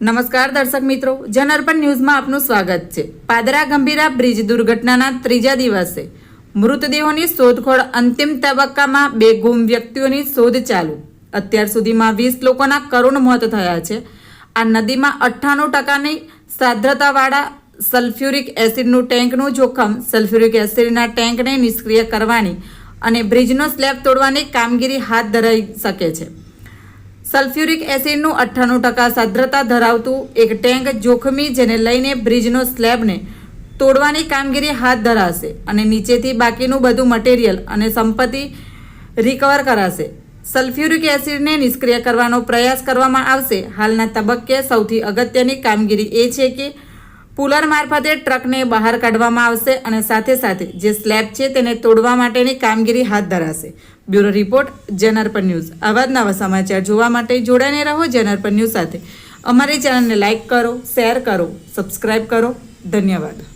નમસ્કાર દર્શક મિત્રો, જનઅર્પણ ન્યૂઝમાં આપનું સ્વાગત છે. પાદરા ગંભીરા બ્રિજ દુર્ઘટનાના ત્રીજા દિવસે મૃતદેહોની શોધખોળ અંતિમ તબક્કામાં બે ગુમ વ્યક્તિઓની શોધ ચાલુ. અત્યાર સુધીમાં વીસ લોકોના કરુણ મોત થયા છે. આ નદીમાં અઠ્ઠાણું ટકાની સાંદ્રતાવાળા સલ્ફ્યુરિક એસિડનું ટેન્કનું જોખમ, સલ્ફ્યુરિક એસિડના ટેન્કને નિષ્ક્રિય કરવાની અને બ્રિજનો સ્લેબ તોડવાની કામગીરી હાથ ધરાઈ શકે છે. સલ્ફ્યુરિક એસિડનું અઠ્ઠાણું ટકા સાંદ્રતા ધરાવતું એક ટેન્ક જોખમી જેને લઈને બ્રિજનો સ્લેબને તોડવાની કામગીરી હાથ ધરાશે અને નીચેથી બાકીનું બધું મટીરિયલ અને સંપત્તિ રિકવર કરાશે. સલ્ફ્યુરિક એસિડને નિષ્ક્રિય કરવાનો પ્રયાસ કરવામાં આવશે. હાલના તબક્કે સૌથી અગત્યની કામગીરી એ છે કે પુલર મારફતે ટ્રકને બહાર કાઢવામાં આવશે અને સાથે સાથે જે સ્લેબ છે તેને તોડવા માટેની કામગીરી હાથ ધરાશે. બ્યુરો રિપોર્ટ જનરપન ન્યૂઝ. આવા જ નવા સમાચાર જોવા માટે જોડાને રહો જનરપન ન્યૂઝ સાથે. અમારી ચેનલને લાઇક કરો, શેર કરો સબસ્ક્રાઈબ કરો. ધન્યવાદ.